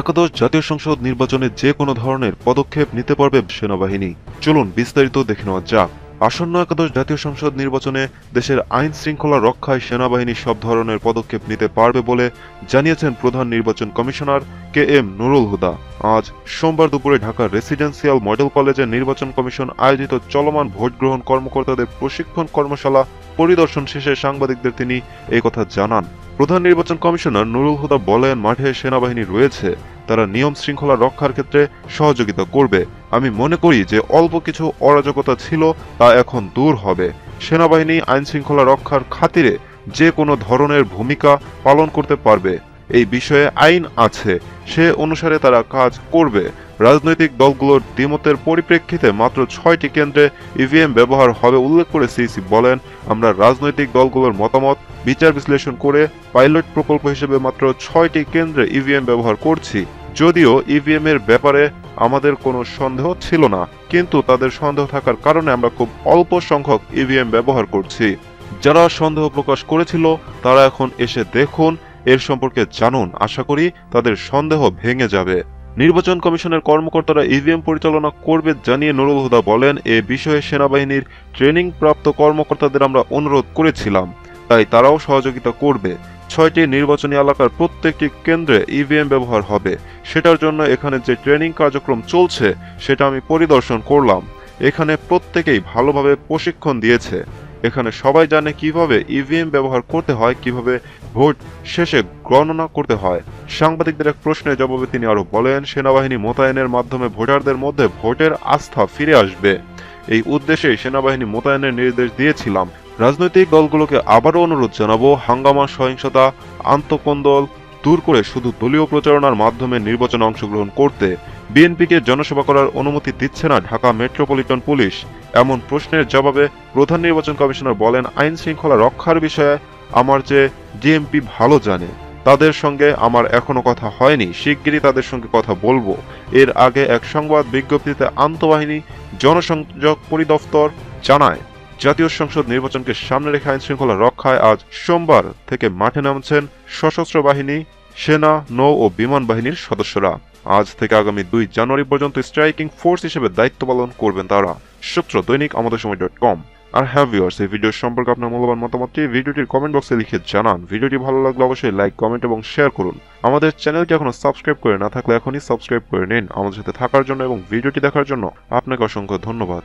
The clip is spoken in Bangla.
একাদশ জাতীয় সংসদ নির্বাচনে যে কোনো ধরনের পদক্ষেপ নিতে পারবে সেনাবাহিনী। চলুন বিস্তারিত দেখে নেওয়া যাক। আসন্ন একাদশ জাতীয় সংসদ নির্বাচনে দেশের আইন শৃঙ্খলা রক্ষায় সেনাবাহিনী সব ধরনের পদক্ষেপ নিতে পারবে বলে জানিয়েছেন প্রধান নির্বাচন commissioner K M Nurul Huda. আজ সোমবার দুপুরে ঢাকার রেসিডেন্সিয়াল মডেল কলেজের নির্বাচন কমিশন আয়োজিত চলমান ভোট গ্রহণ কর্মকর্তাদের প্রশিক্ষণ কর্মশালা পরিদর্শন শেষে সাংবাদিকদের তিনি কথা জানান। প্রধান নির্বাচন কমিশনার নুরুল হুদা বলেন, মাঠে সেনাবাহিনী রয়েছে, তারা নিয়ম শৃঙ্খলা রক্ষার ক্ষেত্রে সহযোগিতা করবে। আমি মনে করি যে অল্প কিছু অরাজকতা ছিল তা এখন দূর হবে। সেনাবাহিনী আইন শৃঙ্খলা রক্ষার খাতিরে যে কোনো ধরনের ভূমিকা পালন করতে পারবে। এই বিষয়ে আইন আছে। সে অনুসারে তারা কাজ করবে। রাজনৈতিক দলগুলোর দ্বিমতের পরিপ্রেক্ষিতে মাত্র ছয়টি কেন্দ্রে ইভিএম ব্যবহার হবে উল্লেখ করে সিইসি বলেন। আমরা রাজনৈতিক দলগুলোর মতামত, বিচার বিশ্লেষণ করে পাইলট প্রকল্প হিসেবে মাত্র ছয়টি কেন্দ্রে ইভিএম ব্যবহার করছি। যদিও ইভিএম এর ব্যাপারে আমাদের কোনো সন্দেহ ছিল না, কিন্তু তাদের সন্দেহ থাকার কারণে আমরা খুব অল্প সংখ্যক ইভিএম ব্যবহার করছি। যারা সন্দেহ প্রকাশ করেছিল, তারা এখন এসে দেখুন, এর সম্পর্কে জানুন। আশা করি তাদের সন্দেহ ভেঙে যাবে। নির্বাচন কমিশনের কর্মকর্তারা ইভিএম পরিচালনা করবে জানিয়ে নুরুল হুদা বলেন, এ বিষয়ে সেনাবাহিনীর ট্রেনিং প্রাপ্ত কর্মকর্তাদের আমরা অনুরোধ করেছিলাম, তাই তারাও সহযোগিতা করবে। ছয়টি নির্বাচনী এলাকার প্রত্যেকটি কেন্দ্রে ইভিএম ব্যবহার হবে। সেটার জন্য এখানে যে ট্রেনিং কার্যক্রম চলছে, সেটা আমি পরিদর্শন করলাম। এখানে প্রত্যেকেই ভালোভাবে প্রশিক্ষণ দিয়েছে। এখানে সবাই জানে কীভাবে ইভিএম ব্যবহার করতে হয়, কীভাবে ভোট শেষে গণনা করতে হয়। সাংবাদিকদের এক প্রশ্নের জবাবে তিনি আরও বলেন, সেনাবাহিনী মোতায়েনের মাধ্যমে ভোটারদের মধ্যে ভোটের আস্থা ফিরে আসবে। এই উদ্দেশ্যে সেনাবাহিনী মোতায়েনের নির্দেশ দিয়েছিলাম। রাজনৈতিক দলগুলোকে আবারও অনুরোধ জানাব, হাঙ্গামা, সহিংসতা, আন্তঃকন্দল দূর করে শুধু দলীয় প্রচারণার মাধ্যমে নির্বাচনে অংশগ্রহণ করতে। বিএনপিকে জনসেবা করার অনুমতি দিচ্ছে না ঢাকা মেট্রোপলিটন পুলিশ। এমন প্রশ্নের জবাবে প্রধান নির্বাচন কমিশনার বলেন, আইন শৃঙ্খলা রক্ষার বিষয়ে আমার যে ডিএমপি ভালো জানে, তাদের সঙ্গে আমার এখনও কথা হয়নি। শিগগিরই তাদের সঙ্গে কথা বলব। এর আগে এক সংবাদ বিজ্ঞপ্তিতে আন্তঃবাহিনী জনসংযোগ পরিদপ্তর জানায়, জাতীয় সংসদ নির্বাচনকে সামনে রেখে আইন শৃঙ্খলা রক্ষায় আজ সোমবার থেকে মাঠে নামছেন সশস্ত্র বাহিনী, সেনা, নৌ ও বিমান বাহিনীর সদস্যরা। আজ থেকে আগামী দুই জানুয়ারি পর্যন্ত স্ট্রাইকিং ফোর্স হিসেবে দায়িত্ব পালন করবেন তারা। সূত্র দৈনিক আমাদের সময় ডট কম। আর হ্যাভ ভিউয়ার্স এই ভিডিও সম্পর্কে আপনার মূল্যবান মতামতটি ভিডিওটির কমেন্ট বক্সে লিখে জানান। ভিডিওটি ভালো লাগলে অবশ্যই লাইক কমেন্ট এবং শেয়ার করুন। আমাদের চ্যানেলটি এখনও সাবস্ক্রাইব করে না থাকলে এখনই সাবস্ক্রাইব করে নিন। আমাদের সাথে থাকার জন্য এবং ভিডিওটি দেখার জন্য আপনাকে অসংখ্য ধন্যবাদ।